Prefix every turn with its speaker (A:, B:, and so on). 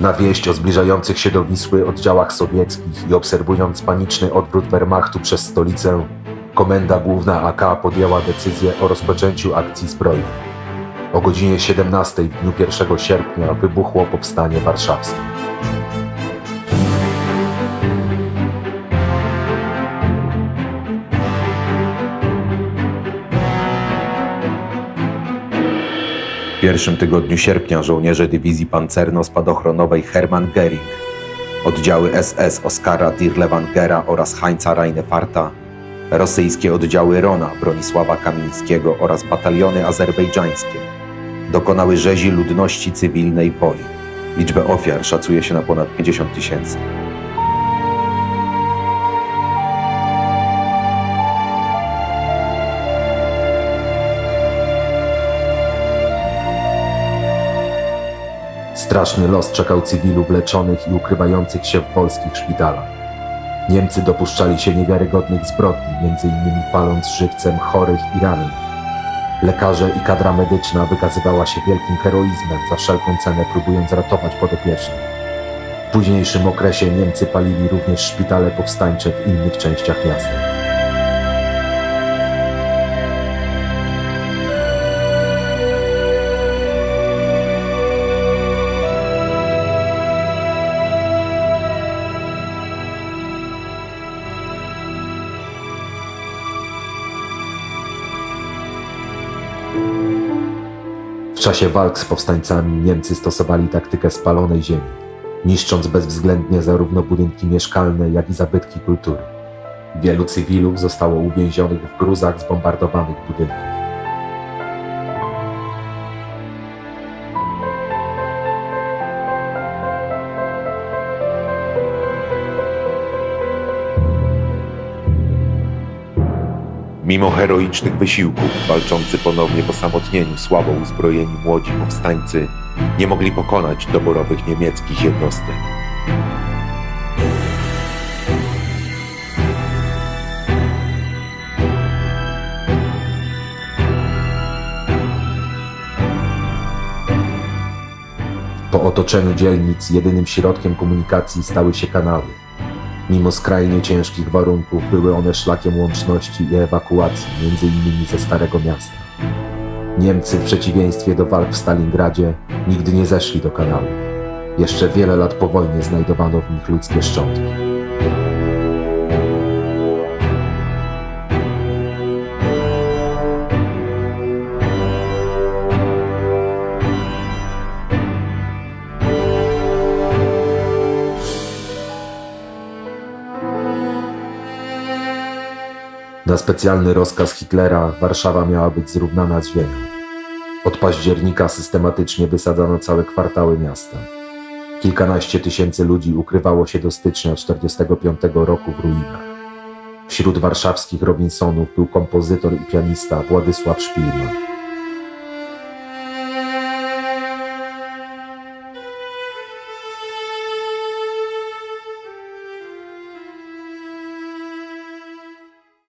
A: Na wieść o zbliżających się do Wisły oddziałach sowieckich i obserwując paniczny odwrót Wehrmachtu przez stolicę, Komenda Główna AK podjęła decyzję o rozpoczęciu akcji zbrojnej. O godzinie 17 w dniu 1 sierpnia wybuchło powstanie warszawskie. Pierwszym tygodniu sierpnia żołnierze dywizji pancerno-spadochronowej Hermann Göring, oddziały SS Oskara Dirlewangera oraz Heinza Reinefarta, rosyjskie oddziały Rona Bronisława Kamińskiego oraz bataliony azerbejdżańskie dokonały rzezi ludności cywilnej w woli. Liczbę ofiar szacuje się na ponad 50 tysięcy. Straszny los czekał cywilów leczonych i ukrywających się w polskich szpitalach. Niemcy dopuszczali się niewiarygodnych zbrodni, innymi paląc żywcem chorych i rannych. Lekarze i kadra medyczna wykazywała się wielkim heroizmem, za wszelką cenę próbując ratować podopiecznych. W późniejszym okresie Niemcy palili również szpitale powstańcze w innych częściach miasta. Czasie walk z powstańcami Niemcy stosowali taktykę spalonej ziemi, niszcząc bezwzględnie zarówno budynki mieszkalne, jak i zabytki kultury. Wielu cywilów zostało uwięzionych w gruzach zbombardowanych budynków. Mimo heroicznych wysiłków, walczący ponownie w osamotnieniu, słabo uzbrojeni młodzi powstańcy nie mogli pokonać doborowych niemieckich jednostek. Po otoczeniu dzielnic jedynym środkiem komunikacji stały się kanały. Mimo skrajnie ciężkich warunków były one szlakiem łączności i ewakuacji, między innymi ze Starego Miasta. Niemcy, w przeciwieństwie do walk w Stalingradzie, nigdy nie zeszli do kanałów. Jeszcze wiele lat po wojnie znajdowano w nich ludzkie szczątki. Na specjalny rozkaz Hitlera Warszawa miała być zrównana z ziemią. Od października systematycznie wysadzano całe kwartały miasta. Kilkanaście tysięcy ludzi ukrywało się do stycznia 1945 roku w ruinach. Wśród warszawskich Robinsonów był kompozytor i pianista Władysław Szpilman.